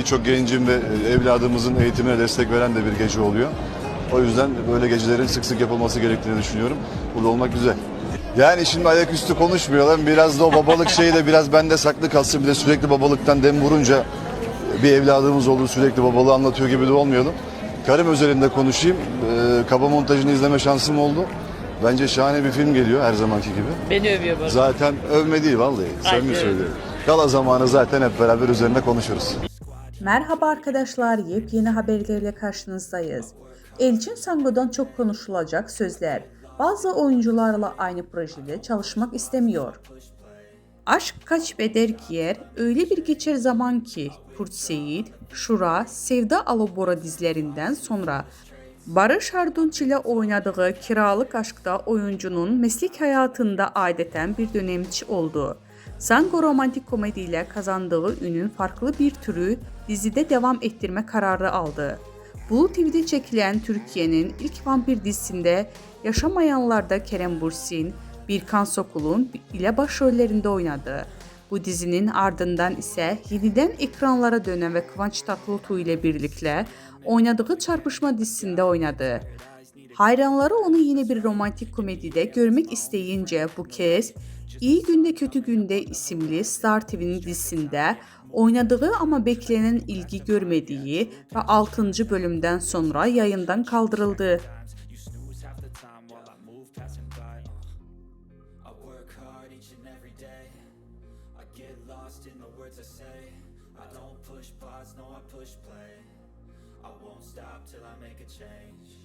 birçok gencin ve e, evladımızın eğitimine destek veren de bir gece oluyor. O yüzden böyle gecelerin sık sık yapılması gerektiğini düşünüyorum. Burada olmak güzel. Yani şimdi ayaküstü konuşmayalım. Biraz da o babalık şeyi de biraz bende saklı kalsın. Bir de sürekli babalıktan dem vurunca bir evladımız olur sürekli babalığı anlatıyor gibi de olmayalım. Karım özelinde konuşayım. Ee, kaba montajını izleme şansım oldu. Bence şahane bir film geliyor her zamanki gibi. Beni övüyor arada. Zaten övme değil vallahi. Samimi söylüyorum. Gala zamanı zaten hep beraber üzerine konuşuruz. Merhaba arkadaşlar, yepyeni haberlerle karşınızdayız. Elçin Sango'dan çok konuşulacak sözler. Bazı oyuncularla aynı projede çalışmak istemiyor. Aşk kaç beder giyer, öyle bir geçer zaman ki Kurt Seyit, Şura, Sevda Alobora dizilerinden sonra Barış Arduç ile oynadığı Kiralık Aşk'ta oyuncunun meslek hayatında adeten bir dönemçi oldu. Sango romantik komedi ile kazandığı ünün farklı bir türü dizide devam ettirme kararı aldı. Blue TV'de çekilen Türkiye'nin ilk vampir dizisinde Yaşamayanlar'da Kerem Bursin, Birkan Sokul'un ile başrollerinde oynadı. Bu dizinin ardından ise yeniden ekranlara dönen ve Kıvanç Tatlıtuğ ile birlikte oynadığı Çarpışma dizisinde oynadı. Hayranları onu yine bir romantik komedide görmek isteyince bu kez İyi Günde Kötü Günde isimli Star TV'nin dizisinde oynadığı ama beklenen ilgi görmediği ve 6. bölümden sonra yayından kaldırıldı. I won't stop till I make a change.